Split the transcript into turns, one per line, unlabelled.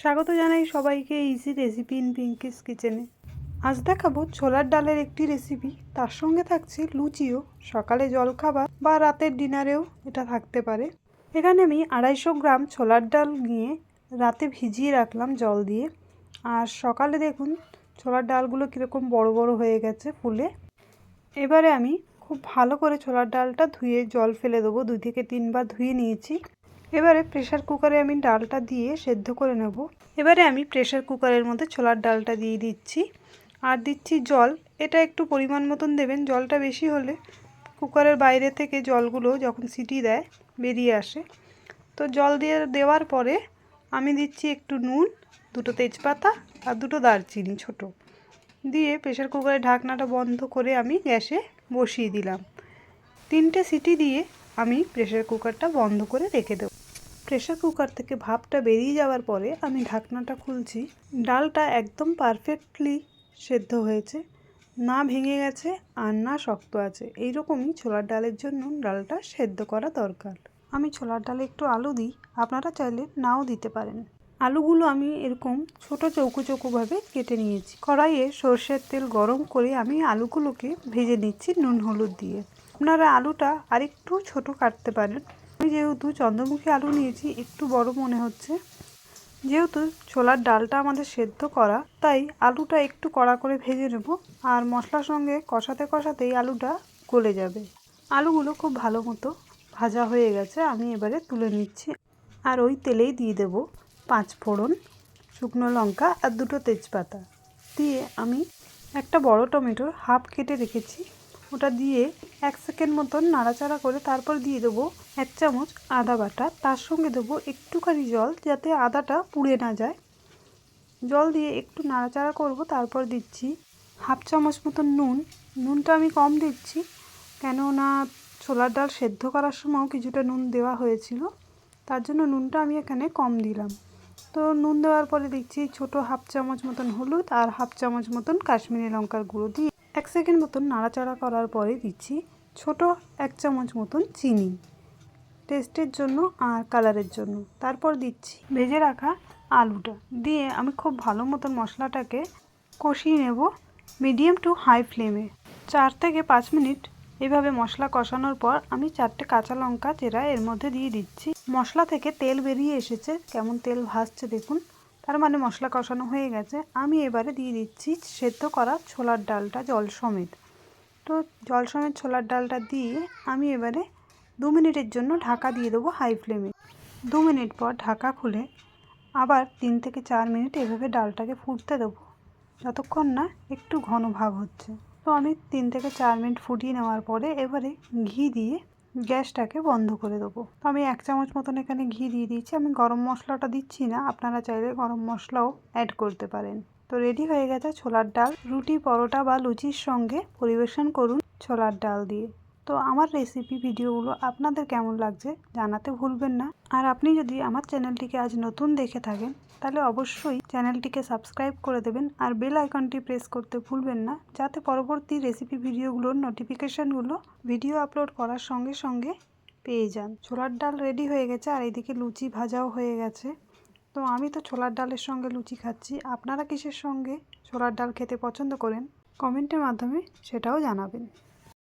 স্বাগত জানাই সবাইকে ইজি রেসিপি ইন পিঙ্কিস কিচেনে আজ দেখাবো ছোলার ডালের একটি রেসিপি তার সঙ্গে থাকছে লুচিও। সকালে জলখাবার বা রাতের ডিনারেও এটা থাকতে পারে। এখানে আমি আড়াইশো গ্রাম ছোলার ডাল নিয়ে রাতে ভিজিয়ে রাখলাম জল দিয়ে। আর সকালে দেখুন ছোলার ডালগুলো কীরকম বড় বড় হয়ে গেছে ফুলে। এবারে আমি খুব ভালো করে ছোলার ডালটা ধুয়ে জল ফেলে দেবো। দুই থেকে তিনবার ধুয়ে নিয়েছি। এবারে প্রেশার কুকারে আমি ডালটা দিয়ে সেদ্ধ করে নেব। এবারে আমি প্রেশার কুকারের মধ্যে ছোলার ডালটা দিয়ে দিচ্ছি। আর দিচ্ছি জল। এটা একটু পরিমাণ মতন দেবেন, জলটা বেশি হলে কুকারের বাইরে থেকে জলগুলো যখন সিটি দেয়, বেরিয়ে আসে। তো জল দিয়ে দেওয়ার পরে আমি দিচ্ছি একটু নুন, দুটো তেজপাতা আর দুটো দারচিনি ছোট। দিয়ে প্রেশার কুকারের ঢাকনাটা বন্ধ করে আমি গ্যাসে বসিয়ে দিলাম। তিনটে সিটি দিয়ে আমি প্রেশার কুকারটা বন্ধ করে রেখে দেবো। প্রেশার কুকার থেকে ভাপটা বেরিয়ে যাওয়ার পরে আমি ঢাকনাটা খুলছি। ডালটা একদম পারফেক্টলি সেদ্ধ হয়েছে। না ভেঙে গেছে আর না শক্ত আছে। এইরকমই ছোলার ডালের জন্য ডালটা সেদ্ধ করা দরকার। আমি ছোলার ডালে একটু আলু দিই। আপনারা চাইলে নাও দিতে পারেন। আলুগুলো আমি এরকম ছোট চৌকো চৌকোভাবে কেটে নিয়েছি। কড়াইয়ে সর্ষের তেল গরম করে আমি আলুগুলোকে ভেজে নিচ্ছি নুন হলুদ দিয়ে। আপনারা আলুটা আরেকটু ছোট কাটতে পারেন। আমি যেহেতু চন্দ্রমুখী আলু নিয়েছি, একটু বড় মনে হচ্ছে। যেহেতু ছোলার ডালটা আমাদের সেদ্ধ করা, তাই আলুটা একটু কড়া করে ভেজে নেব আর মশলার সঙ্গে কষাতে কষাতেই আলুটা গলে যাবে। আলুগুলো খুব ভালো মতো ভাজা হয়ে গেছে, আমি এবারে তুলে নিচ্ছি। আর ওই তেলেই দিয়ে দেব পাঁচ ফোড়ন শুকনো লঙ্কা আর দুটো তেজপাতা। দিয়ে আমি একটা বড় টমেটোর হাফ কেটে রেখেছি। ওটা দিয়ে এক সেকেন্ড মতন নাড়াচাড়া করে তারপর দিয়ে দেবো এক চামচ আদা বাটা। তার সঙ্গে দেবো একটুখানি জল যাতে আদাটা পুড়ে না যায়। জল দিয়ে একটু নাড়াচাড়া করব, তারপর দিচ্ছি হাফ চামচ মতন নুন। নুনটা আমি কম দিচ্ছি, কেননা ছোলার ডাল সেদ্ধ করার সময়ও কিছুটা নুন দেওয়া হয়েছিল। তার জন্য নুনটা আমি এখানে কম দিলাম। তো নুন দেওয়ার পরে দেখছি ছোট হাফ চামচ মতন হলুদ আর হাফ চামচ মতন কাশ্মীরি লঙ্কার গুঁড়ো দিয়ে এক সেকেন্ড মতন নাড়াচাড়া করার পরে দিচ্ছি ছোট এক চামচ মতন চিনি। টেস্টের জন্য আর কালারের জন্য। তারপর দিচ্ছি ভেজে রাখা আলুটা। দিয়ে আমি খুব ভালো মতন মশলাটাকে কষিয়ে নেব মিডিয়াম টু হাই ফ্লেমে চার থেকে পাঁচ মিনিট এভাবে মশলা কষানোর পর আমি চারটে কাঁচা লঙ্কা চেরা এর মধ্যে দিয়ে দিচ্ছি। মশলা থেকে তেল বেরিয়ে এসেছে। কেমন তেল ভাসছে দেখুন। তার মানে মশলা কষানো হয়ে গেছে। আমি এবারে দিয়ে দিচ্ছি সেদ্ধ করা ছোলার ডালটা জল সমেত। তো জল সমেত ছোলার ডালটা দিয়ে আমি এবারে দু মিনিটের জন্য ঢাকা দিয়ে দেবো হাই ফ্লেমে। দু মিনিট পর ঢাকা খুলে আবার তিন থেকে চার মিনিট এভাবে ডালটাকে ফুটতে দেবো। যতক্ষণ না একটু ঘন ভাব হচ্ছে। তো আমি তিন থেকে চার মিনিট ফুটিয়ে নেওয়ার পরে এবারে ঘি দিয়ে গ্যাসটাকে বন্ধ করে দেবো। তো আমি এক চামচ মতন এখানে ঘি দিয়ে দিয়েছি। আমি গরম মশলাটা দিচ্ছি না। আপনারা চাইলে গরম মশলাও অ্যাড করতে পারেন। তো রেডি হয়ে গেছে ছোলার ডাল। রুটি, পরোটা বা লুচির সঙ্গে পরিবেশন করুন ছোলার ডাল দিয়ে। তো আমার রেসিপি ভিডিওগুলো আপনাদের কেমন লাগছে জানাতে ভুলবেন না। আর আপনি যদি আমার চ্যানেলটিকে আজ নতুন দেখে থাকেন, তাহলে অবশ্যই চ্যানেলটিকে সাবস্ক্রাইব করে দেবেন আর বেল আইকনটি প্রেস করতে ভুলবেন না, যাতে পরবর্তী রেসিপি ভিডিওগুলোর নোটিফিকেশানগুলো ভিডিও আপলোড করার সঙ্গে সঙ্গে পেয়ে যান। ছোলার ডাল রেডি হয়ে গেছে আর এইদিকে লুচি ভাজাও হয়ে গেছে। তো আমি তো ছোলার ডালের সঙ্গে লুচি খাচ্ছি, আপনারা কিসের সঙ্গে ছোলার ডাল খেতে পছন্দ করেন? কমেন্টের মাধ্যমে সেটাও জানাবেন।